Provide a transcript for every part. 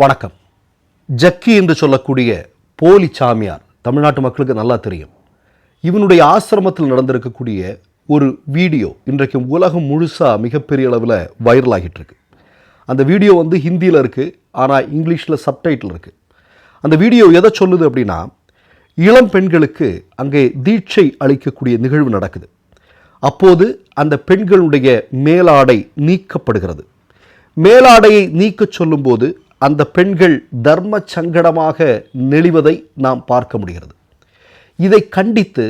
வணக்கம். ஜக்கி என்று சொல்லக்கூடிய போலி சாமியார் தமிழ்நாட்டு மக்களுக்கு நல்லா தெரியும். இவனுடைய ஆசிரமத்தில் நடந்திருக்கக்கூடிய ஒரு வீடியோ இன்றைக்கு உலகம் முழுசாக மிகப்பெரிய அளவில் வைரல் ஆகிட்டு இருக்கு அந்த வீடியோ வந்து ஹிந்தியில் இருக்குது ஆனால் இங்கிலீஷில் சப்டைட்டில் இருக்குது அந்த வீடியோ எதை சொல்லுது அப்படின்னா இளம் பெண்களுக்கு அங்கே தீட்சை அளிக்கக்கூடிய நிகழ்வு நடக்குது. அப்போது அந்த பெண்களுடைய மேலாடை நீக்கப்படுகிறது. மேலாடையை நீக்கச் சொல்லும்போது அந்த பெண்கள் தர்ம சங்கடமாக நெளிவதை நாம் பார்க்க முடிகிறது. இதை கண்டித்து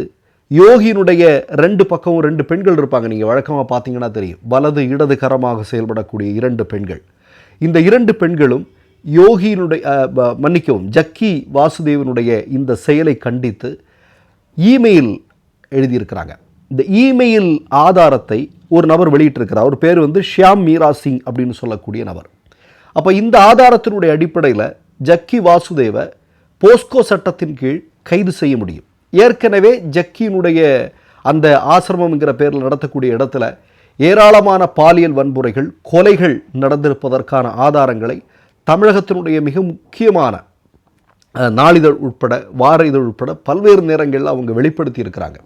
யோகியினுடைய ரெண்டு பக்கமும் ரெண்டு பெண்கள் இருப்பாங்க. நீங்கள் வழக்கமாக பார்த்தீங்கன்னா தெரியும். வலது இடது கரமாக செயல்படக்கூடிய இரண்டு பெண்கள். இந்த இரண்டு பெண்களும் யோகியினுடைய மன்னிக்கவும் ஜக்கி வாசுதேவனுடைய இந்த செயலை கண்டித்து இமெயில் எழுதியிருக்கிறாங்க. இந்த இமெயில் ஆதாரத்தை ஒரு நபர் வெளியிட்டிருக்கிறார். அவர் பேர் வந்து ஷியாம் மீரா சிங் அப்படின்னு சொல்லக்கூடிய நபர். அப்போ இந்த ஆதாரத்தினுடைய அடிப்படையில் ஜக்கி வாசுதேவ போஸ்கோ சட்டத்தின் கீழ் கைது செய்ய முடியும். ஏற்கனவே ஜக்கியினுடைய அந்த ஆசிரமம்ங்கிற பேரில் நடத்தக்கூடிய இடத்துல ஏராளமான பாலியல் வன்முறைகள் கொலைகள் நடந்திருப்பதற்கான ஆதாரங்களை தமிழகத்தினுடைய மிக முக்கியமான நாளிதழ் உட்பட வார இதழ் உட்பட பல்வேறு நேரங்களில் அவங்க வெளிப்படுத்தி இருக்கிறாங்க.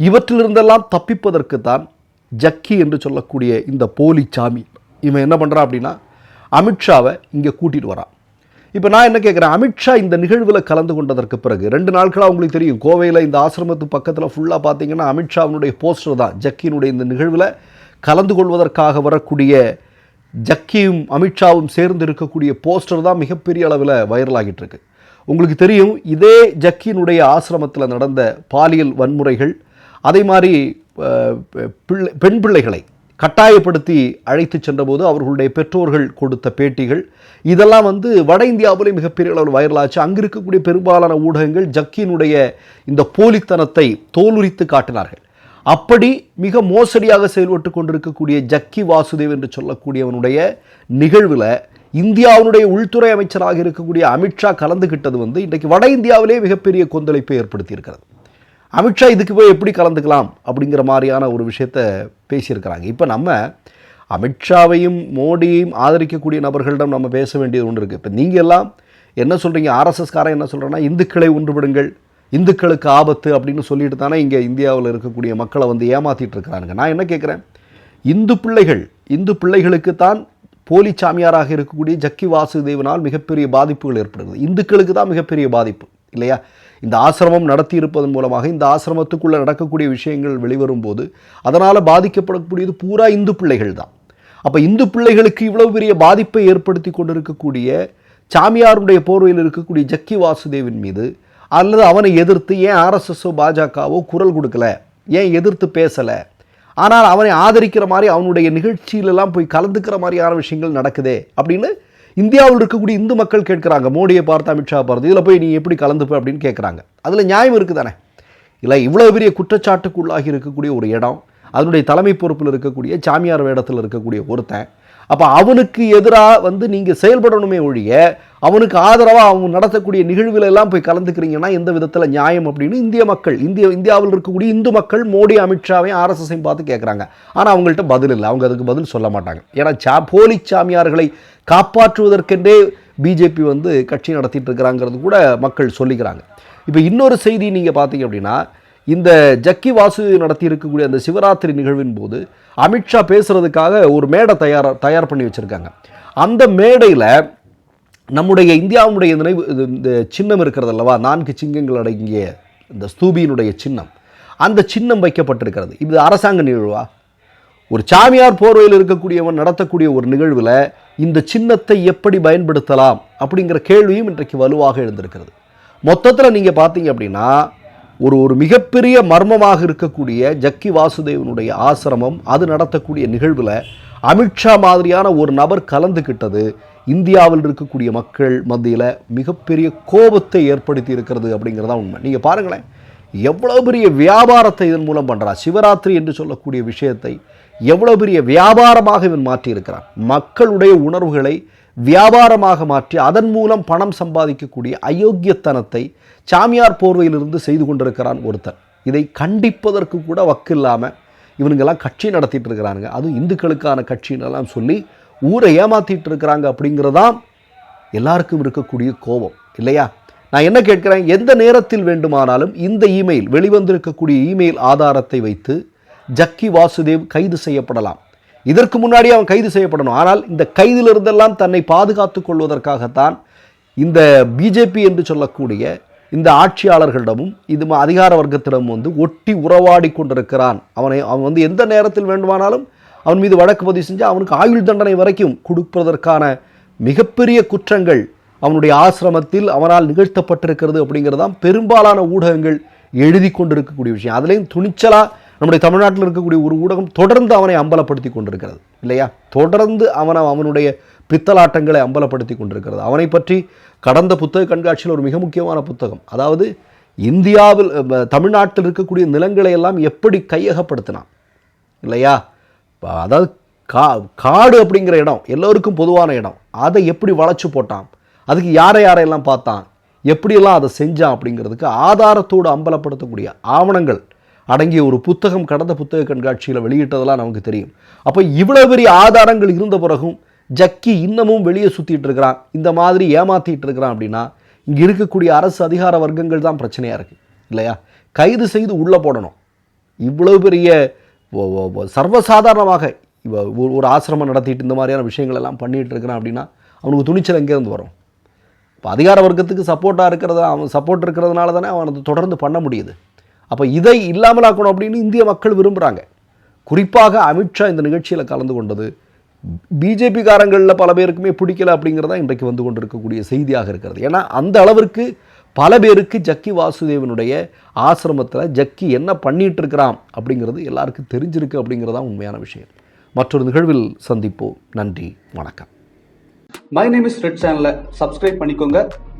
இவற்றிலிருந்தெல்லாம் தப்பிப்பதற்கு தான் ஜக்கி என்று சொல்லக்கூடிய இந்த போலி சாமி இவன் என்ன பண்ணுறான் அப்படின்னா அமித்ஷாவை இங்கே கூட்டிகிட்டு வரான் இப்போ நான் என்ன கேட்குறேன் அமித்ஷா இந்த நிகழ்வில் கலந்து கொண்டதற்கு பிறகு ரெண்டு நாட்களாக உங்களுக்கு தெரியும் கோவையில் இந்த ஆசிரமத்து பக்கத்தில் ஃபுல்லாக பார்த்தீங்கன்னா அமித்ஷாவினுடைய போஸ்டர் தான் ஜக்கியினுடைய இந்த நிகழ்வில் கலந்து கொள்வதற்காக வரக்கூடிய ஜக்கியும் அமித்ஷாவும் சேர்ந்து இருக்கக்கூடிய போஸ்டர் தான் மிகப்பெரிய அளவில் வைரல் இருக்கு. உங்களுக்கு தெரியும் இதே ஜக்கியினுடைய ஆசிரமத்தில் நடந்த பாலியல் வன்முறைகள் அதே மாதிரி பிள்ளை பெண் பிள்ளைகளை கட்டாயப்படுத்தி அழைத்து சென்றபோது அவர்களுடைய பெற்றோர்கள் கொடுத்த பேட்டிகள். இதெல்லாம் வந்து வட இந்தியாவிலே மிகப்பெரிய அளவில் வைரலாச்சு. அங்கு இருக்கக்கூடிய பெரும்பாலான ஊடகங்கள் ஜக்கியினுடைய இந்த போலித்தனத்தை தோலுரித்து காட்டினார்கள். அப்படி மிக மோசடியாக செயல்பட்டு கொண்டிருக்கக்கூடிய ஜக்கி வாசுதேவ் என்று சொல்லக்கூடியவனுடைய நிகழ்வில் இந்தியாவினுடைய உள்துறை அமைச்சராக இருக்கக்கூடிய அமித்ஷா கலந்துகிட்டது வந்து இன்றைக்கு வட இந்தியாவிலே மிகப்பெரிய கொந்தளிப்பை ஏற்படுத்தி இருக்கிறது அமித்ஷா இதுக்கு போய் எப்படி கலந்துக்கலாம் அப்படிங்கிற மாதிரியான ஒரு விஷயத்த பேசியிருக்கிறாங்க. இப்போ நம்ம அமித்ஷாவையும் மோடியையும் ஆதரிக்கக்கூடிய நபர்களிடம் நம்ம பேச வேண்டியது ஒன்று இருக்குது இப்போ நீங்கள் எல்லாம் என்ன சொல்கிறீங்க ஆர்எஸ்எஸ்காரன் என்ன சொல்கிறேன்னா இந்துக்களை ஒன்றுபடுங்கள் இந்துக்களுக்கு ஆபத்து அப்படின்னு சொல்லிட்டு தானே இங்கே இந்தியாவில் இருக்கக்கூடிய மக்களை வந்து ஏமாத்திட்டு இருக்கிறானுங்க. நான் என்ன கேட்குறேன்? இந்து பிள்ளைகள் இந்து பிள்ளைகளுக்கு தான் போலி சாமியாராக இருக்கக்கூடிய ஜக்கி வாசுதேவனால் மிகப்பெரிய பாதிப்புகள் ஏற்படுகிறது. இந்துக்களுக்கு தான் மிகப்பெரிய பாதிப்பு இல்லையா? இந்த ஆசிரமம் நடத்தி இருப்பதன் மூலமாக இந்த ஆசிரமத்துக்குள்ளே நடக்கக்கூடிய விஷயங்கள் வெளிவரும் போது அதனால் பாதிக்கப்படக்கூடியது பூரா இந்து பிள்ளைகள் தான். அப்போ இந்து பிள்ளைகளுக்கு இவ்வளவு பெரிய பாதிப்பை ஏற்படுத்தி கொண்டிருக்கக்கூடிய சாமியாருடைய போர்வையில் இருக்கக்கூடிய ஜக்கி வாசுதேவின் மீது அல்லது அவனை எதிர்த்து ஏன் ஆர்எஸ்எஸ்ஓ பாஜகவோ குரல் கொடுக்கல ஏன் எதிர்த்து பேசலை ஆனால் அவனை ஆதரிக்கிற மாதிரி அவனுடைய நிகழ்ச்சியிலெல்லாம் போய் கலந்துக்கிற மாதிரியான விஷயங்கள் நடக்குதே அப்படின்னு இந்தியாவில் இருக்கக்கூடிய இந்து மக்கள் கேட்குறாங்க மோடியை பார்த்து அமித்ஷா பார்த்து இதில் போய் நீ எப்படி கலந்துப்ப அப்படின்னு கேட்குறாங்க. அதில் நியாயம் இருக்குது தானே இல்லை இவ்வளோ பெரிய குற்றச்சாட்டுக்குள்ளாகி இருக்கக்கூடிய ஒரு இடம் அதனுடைய தலைமை பொறுப்பில் இருக்கக்கூடிய சாமியார் வேடத்தில் இருக்கக்கூடிய ஒருத்தன். அப்போ அவனுக்கு எதிராக வந்து நீங்கள் செயல்படணுமே ஒழிய அவனுக்கு ஆதரவாக அவங்க நடத்தக்கூடிய நிகழ்வுல எல்லாம் போய் கலந்துக்கிறீங்கன்னா எந்த விதத்தில் நியாயம் அப்படின்னு இந்திய மக்கள் இந்திய இந்தியாவில் இருக்கக்கூடிய இந்து மக்கள் மோடி அமித்ஷாவையும் ஆர்எஸ்எஸையும் பார்த்து கேட்குறாங்க ஆனால் அவங்கள்ட்ட பதில் இல்லை. அவங்க அதுக்கு பதில் சொல்ல மாட்டாங்க. ஏன்னா சா போலி சாமியார்களை காப்பாற்றுவதற்கென்றே பிஜேபி வந்து கட்சி நடத்திட்டு இருக்கிறாங்கிறது கூட மக்கள் சொல்லிக்கிறாங்க. இப்போ இன்னொரு செய்தி நீங்கள் பார்த்தீங்க அப்படின்னா இந்த ஜக்கி வாசு நடத்தி இருக்கக்கூடிய அந்த சிவராத்திரி நிகழ்வின் போது அமித்ஷா பேசுறதுக்காக ஒரு மேடை தயார் தயார் பண்ணி வச்சுருக்காங்க. அந்த மேடையில் நம்முடைய இந்தியாவுடைய நினைவு இது இந்த சின்னம் இருக்கிறது அல்லவா? நான்கு சிங்கங்கள் அடங்கிய இந்த ஸ்தூபியினுடைய சின்னம். அந்த சின்னம் வைக்கப்பட்டிருக்கிறது. இது அரசாங்க நிகழ்வா? ஒரு சாமியார் போர்வையில் இருக்கக்கூடியவன் நடத்தக்கூடிய ஒரு நிகழ்வில் இந்த சின்னத்தை எப்படி பயன்படுத்தலாம் அப்படிங்கிற கேள்வியும் இன்றைக்கு வலுவாக எழுந்திருக்கிறது. மொத்தத்தில் நீங்கள் பார்த்தீங்க அப்படின்னா ஒரு ஒரு மிகப்பெரிய மர்மமாக இருக்கக்கூடிய ஜக்கி வாசுதேவனுடைய ஆசிரமம் அது நடத்தக்கூடிய நிகழ்வில் அமித்ஷா மாதிரியான ஒரு நபர் கலந்துக்கிட்டது இந்தியாவில் இருக்கக்கூடிய மக்கள் மத்தியில் மிகப்பெரிய கோபத்தை ஏற்படுத்தி இருக்கிறது அப்படிங்கிறதா உண்மை. நீங்கள் பாருங்களேன் எவ்வளோ பெரிய வியாபாரத்தை இதன் மூலம் பண்ணுறான் சிவராத்திரி என்று சொல்லக்கூடிய விஷயத்தை எவ்வளோ பெரிய வியாபாரமாக இவன் மாற்றியிருக்கிறான். மக்களுடைய உணர்வுகளை வியாபாரமாக மாற்றி அதன் மூலம் பணம் சம்பாதிக்கக்கூடிய அயோக்கியத்தனத்தை சாமியார் போர்வையிலிருந்து செய்து கொண்டிருக்கிறான் ஒருத்தன். இதை கண்டிப்பதற்கு கூட வக்கு இல்லாமல் இவனுங்கெல்லாம் கட்சி நடத்திட்டு இருக்கிறானுங்க. அதுவும் இந்துக்களுக்கான கட்சின்னெல்லாம் சொல்லி ஊரை ஏமாத்திட்டு இருக்கிறாங்க அப்படிங்கிறதான் எல்லாருக்கும் இருக்கக்கூடிய கோபம் இல்லையா? நான் என்ன கேட்குறேன்? எந்த நேரத்தில் வேண்டுமானாலும் இந்த இமெயில் வெளிவந்திருக்கக்கூடிய இமெயில் ஆதாரத்தை வைத்து ஜக்கி வாசுதேவ் கைது செய்யப்படலாம். இதற்கு முன்னாடி அவன் கைது செய்யப்படணும். ஆனால் இந்த கைதிலிருந்தெல்லாம் தன்னை பாதுகாத்து கொள்வதற்காகத்தான் இந்த பிஜேபி என்று சொல்லக்கூடிய இந்த ஆட்சியாளர்களிடமும் இது ம- அதிகார வர்க்கத்திடமும் வந்து ஒட்டி உறவாடி கொண்டிருக்கிறான். அவனை அவன் வந்து எந்த நேரத்தில் வேண்டுமானாலும் அவன் மீது வழக்கு பதிவு செஞ்சு அவனுக்கு ஆயுள் தண்டனை வரைக்கும் கொடுப்பதற்கான மிகப்பெரிய குற்றங்கள் அவனுடைய ஆசிரமத்தில் அவனால் நிகழ்த்தப்பட்டிருக்கிறது அப்படிங்கிறது தான் பெரும்பாலான ஊடகங்கள் எழுதி கொண்டிருக்கக்கூடிய விஷயம். அதுலேயும் துணிச்சலாக நம்முடைய தமிழ்நாட்டில் இருக்கக்கூடிய ஒரு ஊடகம் தொடர்ந்து அவனை அம்பலப்படுத்தி கொண்டிருக்கிறது இல்லையா? தொடர்ந்து அவனை அவனுடைய பித்தலாட்டங்களை அம்பலப்படுத்தி கொண்டிருக்கிறது. அவனை பற்றி கடந்த புத்தக கண்காட்சியில் ஒரு மிக முக்கியமான புத்தகம் அதாவது இந்தியாவில் தமிழ்நாட்டில் இருக்கக்கூடிய நிலங்களை எல்லாம் எப்படி கையகப்படுத்தினான் இல்லையா? அதாவது கா காடு அப்படிங்கிற இடம் எல்லோருக்கும் பொதுவான இடம் அதை எப்படி வளைச்சு போட்டான் அதுக்கு யாரை யாரையெல்லாம் பார்த்தான் எப்படியெல்லாம் அதை செஞ்சான் அப்படிங்கிறதுக்கு ஆதாரத்தோடு அம்பலப்படுத்தக்கூடிய ஆவணங்கள் அடங்கிய ஒரு புத்தகம் கடந்த புத்தக கண்காட்சியில் வெளியிட்டதெல்லாம் நமக்கு தெரியும். அப்போ இவ்வளோ பெரிய ஆதாரங்கள் இருந்த பிறகும் ஜக்கி இன்னமும் வெளியே சுற்றிட்டு இருக்கிறான். இந்த மாதிரி ஏமாற்றிட்டு இருக்கிறான் அப்படின்னா இங்கே இருக்கக்கூடிய அரசு அதிகார வர்க்கங்கள் தான் பிரச்சனையாக இருக்குது இல்லையா? கைது செய்து உள்ளே போடணும். இவ்வளோ பெரிய சர்வசாதாரணமாக ஒரு- ஒரு ஆசிரமம் நடத்திட்டு இந்த மாதிரியான விஷயங்கள் எல்லாம் பண்ணிகிட்டு இருக்கிறான் அப்படின்னா அவனுக்கு துணிச்சல் எங்கேருந்து வரும்? இப்போ அதிகார வர்க்கத்துக்கு சப்போர்ட்டாக இருக்கிறத அவன் சப்போர்ட் இருக்கிறதுனால தானே அவன் தொடர்ந்து பண்ண முடியுது. அப்போ இதை இல்லாமலாக்கணும் அப்படின்னு இந்திய மக்கள் விரும்புகிறாங்க குறிப்பாக அமித்ஷா இந்த நிகழ்ச்சியில் கலந்து கொண்டது. பிஜேபி காரங்களில் பல பேருக்குமே பிடிக்கல அப்படிங்கிறதா இன்றைக்கு வந்து கொண்டிருக்கக்கூடிய செய்தியாக இருக்கிறது. ஏன்னா அந்த அளவிற்கு பல பேருக்கு ஜக்கி வாசுதேவனுடைய ஆசிரமத்தில் ஜக்கி என்ன பண்ணிட்டு இருக்கிறான் அப்படிங்கிறது எல்லாருக்கும் தெரிஞ்சிருக்கு அப்படிங்கிறதா உண்மையான விஷயம். மற்றொரு நிகழ்வில் சந்திப்போம். நன்றி. வணக்கம். மை நேம் இஸ் ரெட் சேனலை சப்ஸ்கிரைப் பண்ணிக்கோங்க.